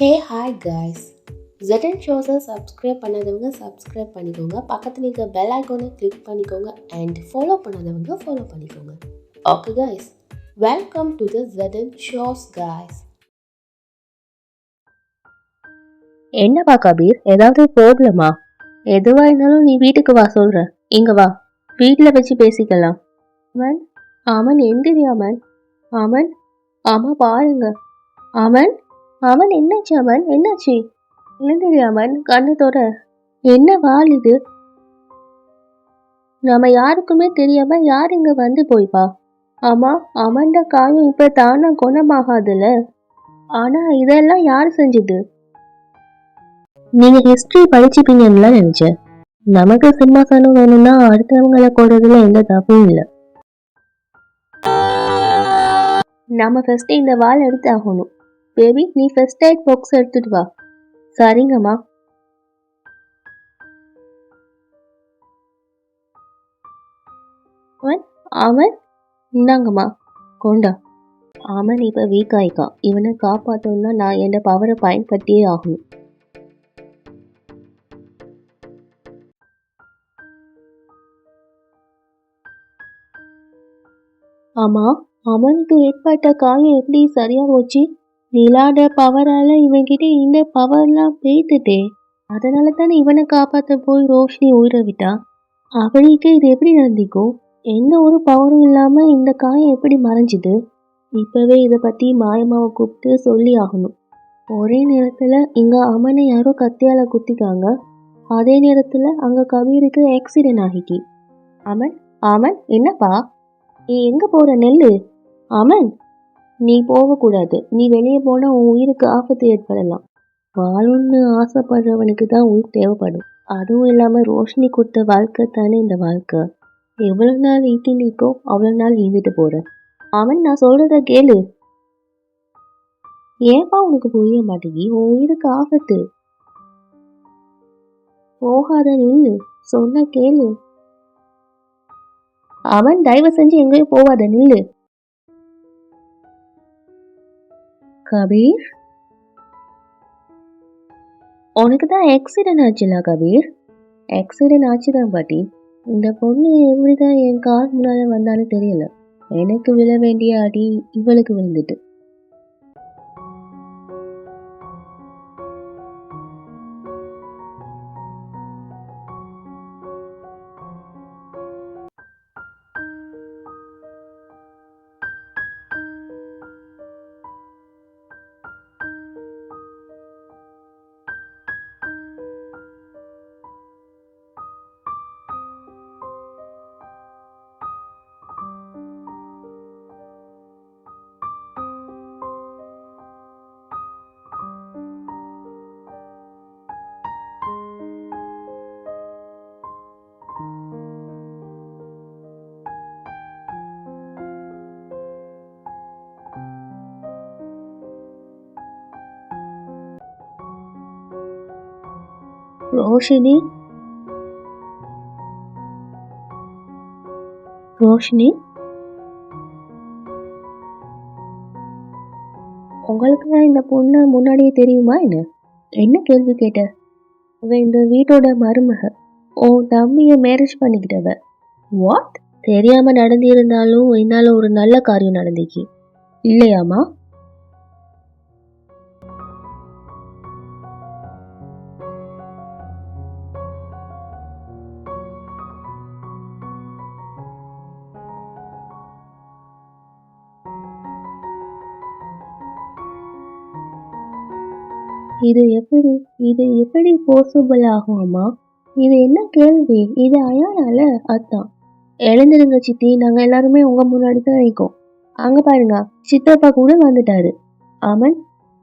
ஹே hi guys ஜெட்டன் ஷோஸை subscribe பண்ணாதவங்க subscribe பண்ணிக்கோங்க. பக்கத்தில் இருக்க பெல் ஐக்கோனை கிளிக் பண்ணிக்கோங்க அண்ட் ஃபாலோ பண்ணாதவங்க ஃபாலோ பண்ணிக்கோங்க. Okay guys welcome to the Jettan shows guys என்னப்பா கபீர்? ஏதாவது ப்ராப்ளமா எதுவா இருந்தாலும் நீ வீட்டுக்கு வா சொல்கிறேன் இங்க வா. வீட்டில் வச்சு பேசிக்கலாம். அமன்? அமன் எந்திரி அமன்? அமன்? ஆமா பாருங்க. அமன்? அவன் என்னாச்சு அவன்? என்னாச்சு? எழுந்திரி அவன் கண்ணு தொட. என்ன வால் இது? நம்ம யாருக்குமே தெரியாம யார் இங்க வந்து போய்ப்பா? ஆமா அவன்ட காயம் இப்ப தானா குணமாகாதுல்ல ஆனா இதெல்லாம் யார் செஞ்சது? நீங்க ஹிஸ்டரி படிச்சுப்பீங்கன்னு நினைச்சேன். நமக்கு சிம்மாசனம் வேணும்னா அடுத்தவங்களை கொள்றதுல எந்த தப்பும் இல்லை. நம்ம ஃபர்ஸ்ட் இந்த வால் எடுத்து ஆகணும் பேபி நீ ஃபர்ஸ்ட் எய்ட் பாக்ஸ் எடுத்துட்டு வா. சரிங்கம்மா. அவன் அவன் இந்தாங்கம்மா. கொண்டா. அவன் இப்ப வீக் ஆயிக்கான். இவனை காப்பாத்தணும்னா நான் என் பவரை பயன்படுத்தியே ஆகணும். ஆமா அவனுக்கு ஏற்பட்ட காயம் எப்படி சரியா போச்சு? விளாட பவரால இவன்கிட்ட இந்த பவர்லாம் பேத்துட்டே அதனால தானே இவனை காப்பாத்த போய் ரோஷினி உயிரை விட்டா? அவளுக்கு இது எப்படி நடந்திக்கும் எந்த ஒரு பவரும் இல்லாம இந்த காயம் எப்படி மறைஞ்சுது? இப்பவே இதை பத்தி மாயமாவை கூப்பிட்டு சொல்லி ஆகணும். ஒரே நேரத்துல இங்க அமனை யாரோ கத்தியால குத்திக்காங்க அதே நேரத்துல அங்க கபீருக்கு ஆக்சிடென்ட் ஆகிட்டு. அமன் அமன் என்னப்பா? நீ எங்க போற நெல்லு? அமன் நீ போகக்கூடாது. நீ வெளியே போனால் உன் உயிருக்கு ஆபத்து ஏற்படலாம். வாழும்னு ஆசைப்படுறவனுக்கு தான் உயிர் தேவைப்படும். அதுவும் இல்லாமல் ரோஷினி கொடுத்த வாழ்க்கை தானே இந்த வாழ்க்கை. எவ்வளோ நாள் ஈட்டி நிற்கோ அவ்வளோ நாள் ஈந்துட்டு போகிறேன் அவன் நான் சொல்கிறத கேளு. ஏன்பா உனக்கு புரிய மாட்டேங்கி? உன் உயிருக்கு ஆபத்து. போகாத நில்லு. சொன்ன கேளு. அவன் தயவு செஞ்சு எங்கேயும் போவாத நில்லு. கபீர். உனக்கு தான் ஆக்சிடென்ட் ஆச்சுல கபீர்? ஆக்சிடென்ட் ஆச்சுதான் பாட்டி. இந்த பொண்ணு எப்படிதான் என் கார் முன்னால வந்தாலும் தெரியல. எனக்கு விழ வேண்டிய அடி இவளுக்கு விழுந்துட்டு. ரோஷினி? ரோஷினி? உங்களுக்கு தான் இந்த பொண்ணு முன்னாடியே தெரியுமா என்ன? என்ன கேள்வி கேட்ட? அவ இந்த வீட்டோட மருமக. உன் தம்பியை மேரேஜ் பண்ணிக்கிட்டவ. வாட் தெரியாம நடந்திருந்தாலும் என்னால ஒரு நல்ல காரியம் நடந்துக்கி இல்லையாமா இது எப்படி இது எப்படி போசிபிள் ஆகும் அம்மா? இது என்ன கேள்வி? இது அயானால அதான். எழுந்திருங்க சித்தி நாங்க எல்லாருமே உங்க முன்னாடி தான் இருக்கோம். அங்க பாருங்க சித்தப்பா கூட வந்துட்டாரு. அமன்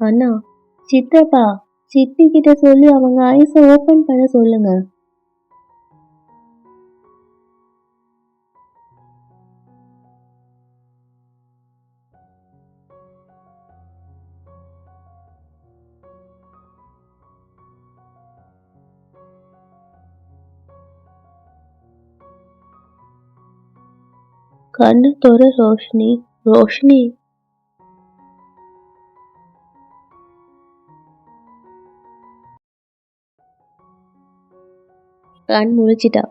அண்ணா சித்தப்பா சித்தி கிட்ட சொல்லி அவங்க ஐஸை ஓபன் பண்ண சொல்லுங்க. కన్ను తొర రోషిణి రోషిణి কান মুড়েছিটা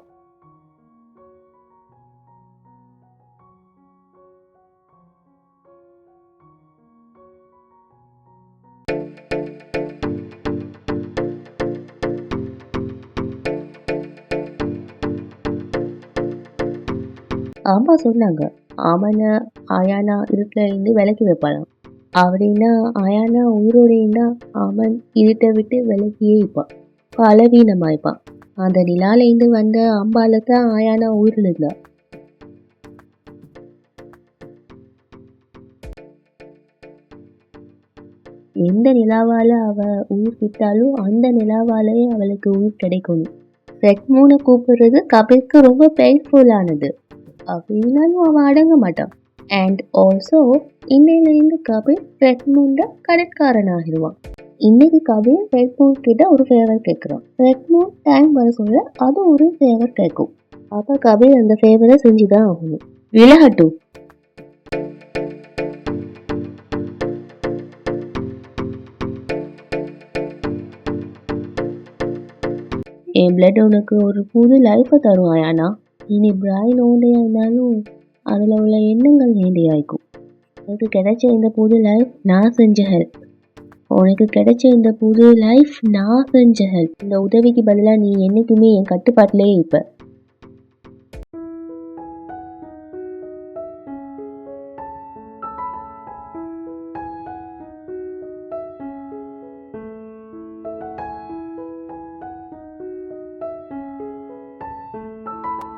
அம்மா சொன்னாங்க. அவனை ஆயானா இருட்டில் இருந்து விலக்கி வைப்பாளாம் அப்படின்னா ஆயானா உயிரோட அவன் இருட்டை விட்டு விலகியே இருப்பான். பலவீனமாய்ப்பான். அந்த நிலாலேருந்து வந்த அம்பால தான் ஆயானா உயிரில் இருந்தா எந்த நிலாவால் அவள் உயிர் விட்டாலும் அந்த நிலாவாலேயே அவளுக்கு உயிர் கிடைக்கணும் ரெட் கூப்பிடுறது கபிலுக்கு ரொம்ப பெயின்ஃபுல்லானது அப்படின்னாலும் அவன் அடங்க மாட்டான் அண்ட் ஆல்சோ இன்னையிலேருந்து கபில் ரெட் மூண்ட கடற்காரன் ஆகிடுவான் இன்னைக்கு கபில் ரெட்மூன் கிட்ட ஒரு ஃபேவர் கேட்குறான் ரெட்மூன் டைம் வர சொல்ல அது ஒரு ஃபேவர் கேட்கும் அப்போ கபில் அந்த ஃபேவரை செஞ்சு தான் ஆகணும் விளையாட்டும் என் பிளட் உனக்கு ஒரு புது லைஃப்பை தரும் ஆயானா இனி பிரைன் ஓண்டையா இருந்தாலும் அதில் உள்ள எண்ணங்கள் வேண்டியாய்க்கும் உனக்கு கிடைச்ச இந்த புது லைஃப் நான் செஞ்ச ஹெல்ப் உனக்கு கிடைச்ச இந்த புது லைஃப் நான் செஞ்ச ஹெல்ப் இந்த உதவிக்கு பதிலாக நீ என்றைக்குமே என் கட்டுப்பாட்டிலே இருப்ப.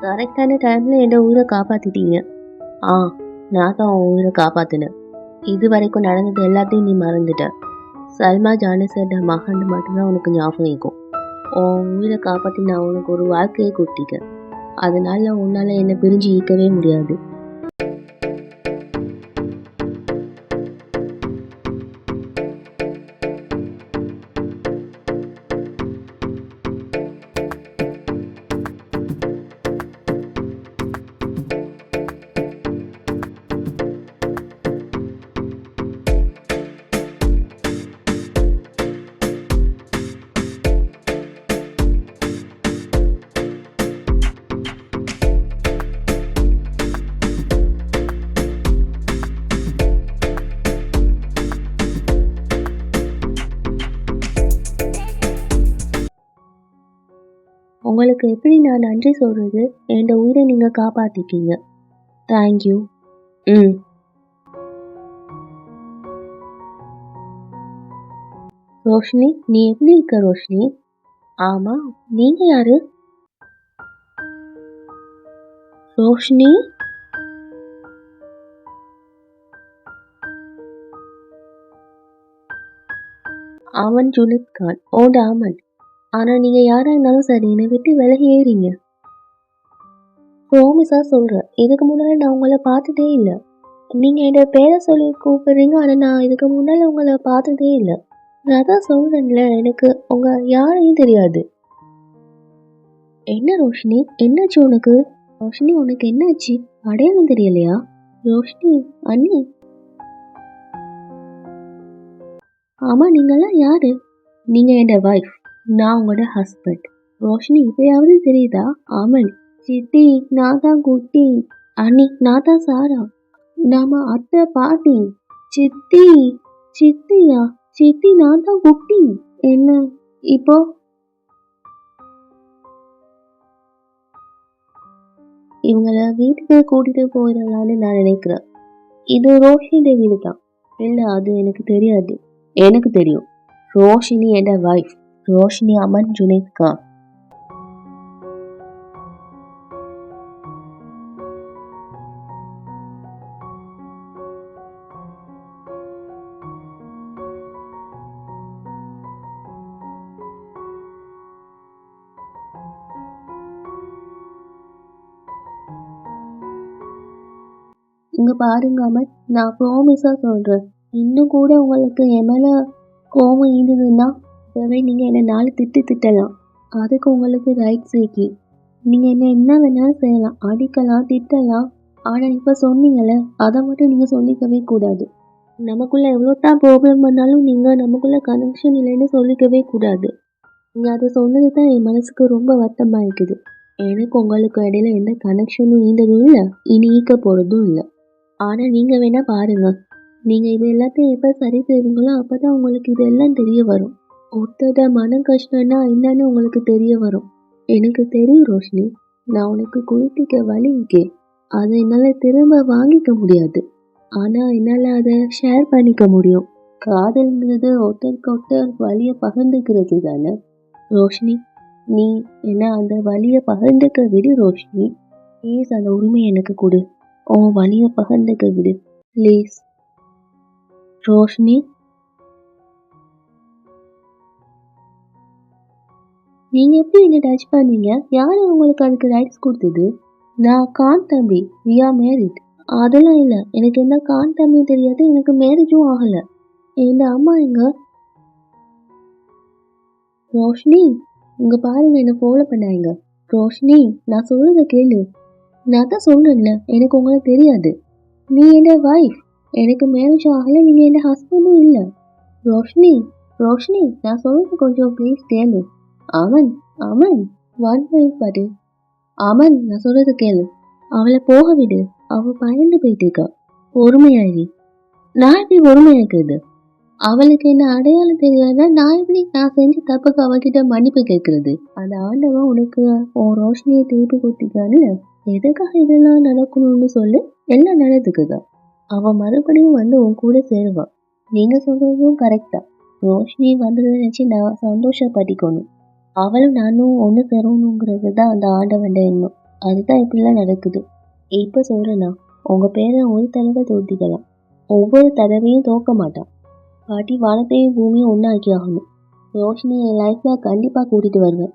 கரெக்டான டைமில் என்னோட உயிரை காப்பாற்றிட்டீங்க ஆ நான் தான் உன் உயிரை காப்பாற்றினேன் இது வரைக்கும் நடந்தது எல்லாத்தையும் நீ மறந்துட்ட. சல்மா ஜானசோட மகன் மட்டும்தான் உனக்கு ஞாபகம் இருக்கும். உன் உயிரை காப்பாற்றி நான் உனக்கு ஒரு வாழ்க்கையை கொடுத்திட்டேன். அதனால உன்னால் என்னை பிரிஞ்சு ஈர்க்கவே முடியாது. உங்களுக்கு எப்படி நான் நன்றி சொல்கிறது என் உயிரை நீங்கள் காப்பாற்றிட்டீங்க தேங்க்யூ ம். ரோஷினி நீ எப்படி இருக்க ரோஷினி? ஆமாம் நீங்கள் யாரு? ரோஷினி? அவன் ஜுனித் கான். ஓட ஆமன் ஆனால் நீங்கள் யாராக இருந்தாலும் சரி என்னை விட்டு விலகி ஏறீங்க. ப்ராமிஸாக சொல்கிறேன் இதுக்கு முன்னாடி நான் உங்களை பார்த்ததே இல்லை. நீங்கள் என்னோட பேரை சொல்லி கூப்பிடுறீங்க ஆனால் நான் இதுக்கு முன்னால் உங்களை பார்த்ததே இல்லை. நான் அதான் சொல்கிறேன்ல எனக்கு உங்கள் யாரையும் தெரியாது. என்ன ரோஷினி? என்னாச்சு உனக்கு? ரோஷினி உனக்கு என்னாச்சு? அடையாளம் தெரியலையா? ரோஷினி அண்ணி. ஆமாம் நீங்களாம் யாரு? நீங்கள் என்னோட வைஃப் நான் உங்களோட ஹஸ்பண்ட் ரோஷினி இப்பயாவது தெரியுதா? ஆமன் சித்தி நான் தான் குட்டி. அண்ணி நான் தான் சாரா. நாம அத்தை பாட்டி. சித்தி சித்தியா? சித்தி நான் தான் குட்டி. என்ன? இப்போ? இவங்கள வீட்டுக்கு கூட்டிட்டு போயிடலான்னு நான் நினைக்கிறேன். இது ரோஷினி வீடு தான் இல்லை அது எனக்கு தெரியாது. எனக்கு தெரியும். ரோஷினி என் வைஃப் ரோஷினி அமன் ஜுனைத் கான் இங்க பாருங்க அமன் நான் ப்ராமிஸா சொல்றேன். இன்னும் கூட உங்களுக்கு என் மேல கோவம் ஈடுதுன்னா இப்போவே நீங்கள் என்னை நாலு திட்டு திட்டலாம். அதுக்கு உங்களுக்கு ரைட்ஸ் இருக்கு. நீங்கள் என்ன என்ன வேணாலும் செய்யலாம். அடிக்கலாம் திட்டலாம். ஆனால் இப்போ சொன்னீங்கள்ல அதை மட்டும் நீங்கள் சொல்லிக்கவே கூடாது. நமக்குள்ளே எவ்வளோ தான் ப்ராப்ளம் பண்ணாலும் நீங்கள் நமக்குள்ளே கனெக்ஷன் இல்லைன்னு சொல்லிக்கவே கூடாது. நீங்கள் அதை சொன்னது தான் என் மனசுக்கு ரொம்ப வருத்தமாக இருக்குது. எனக்கு உங்களுக்கு இடையில எந்த கனெக்ஷனும் நீண்டதும் இல்லை. இனி ஈக்க போகிறதும் இல்லை. ஆனால் நீங்கள் வேணால் பாருங்கள் நீங்கள் இது எல்லாத்தையும் எப்போ சரி செய்வீங்களோ அப்போ தான் உங்களுக்கு இதெல்லாம் தெரிய வரும். ஒருத்தரோட மன கஷ்டம்னா என்னன்னு உங்களுக்கு தெரிய வரும். எனக்கு தெரியும் ரோஷினி. நான் உனக்கு குறிப்பிட்ட வழி இருக்கேன் அதை என்னால் திரும்ப வாங்கிக்க முடியாது. ஆனால் என்னால் அதை ஷேர் பண்ணிக்க முடியும். காதல்ங்கிறது ஒருத்தருக்கு ஒருத்தர் வழியை பகிர்ந்துக்கிறது தானே. ரோஷினி நீ என்ன அந்த வழியை பகிர்ந்துக்க விடு ரோஷினி. ப்ளீஸ் அந்த உரிமை எனக்கு கொடு. உன் வழியை பகிர்ந்துக்க விடு. ப்ளீஸ் ரோஷினி நீங்க எப்படி என்ன டச் பண்ணீங்க? யாரு உங்களுக்கு அதுக்கு ரைட்ஸ் கொடுத்தது? நான் கான் தம்பி. வி ஆர் மேரிட் அதெல்லாம் இல்லை. எனக்கு என்ன கான் தம்பி தெரியாது. எனக்கு மேரேஜும் ஆகலை. என் அம்மா எங்க? ரோஷினி இங்க பாருங்க. என்ன ஃபாலோ பண்ணாங்க. ரோஷினி நான் சொல்றத கேளு. நான் தான் சொல்றேன்ல. எனக்கு உங்களை தெரியாது. நீ என்ன வைஃப் எனக்கு மேரேஜ் ஆகலை. நீங்க என்ன ஹஸ்பண்டும் இல்லை. ரோஷினி ரோஷினி நான் சொல்றது கொஞ்சம் ப்ளீஸ் கேளு. அவன் அமன் ஒன் மினிட் பாரு அமன் நான் சொல்றது கேளு. அவளை போக விடு. அவ பயந்து போயிட்டு பொறுமையாயி நான் எப்படி பொறுமையாக்குறது இருக்குது அவளுக்கு என்ன அடையாளம் தெரியாதா? நான் எப்படி நான் செஞ்ச தப்புக்கு அவகிட்ட மன்னிப்பு கேட்கறது? அந்த ஆண்டவன் உனக்கு உன் ரோஷனியை திருப்பி கொடுத்திருக்கான்னு எதுக்காக இதெல்லாம் நடக்கணும்னு சொல்லு. எல்லாம் நடந்துக்குதான் அவன் மறுபடியும் வந்து உன் கூட சேருவான். நீங்க சொல்றதும் கரெக்டா ரோஷினி வந்ததை நினைச்சு நான் சந்தோஷப்பட்டிக்கணும். அவளும் நானும் ஒன்று சேரணுங்கிறது தான் அந்த ஆண்டவண்ட எண்ணம். அதுதான் இப்படிலாம் நடக்குது. இப்போ சொல்றேன்னா உங்கள் பேரை ஒரு தடவை தோட்டிக்கலாம் ஒவ்வொரு தடவையும் தோக்க மாட்டான். பாட்டி வானத்தையும் பூமியும் ஒன்றாக்கி ஆகணும். ரோஷினி என் லைஃப்பில் கண்டிப்பாக கூட்டிகிட்டு வருவேன்.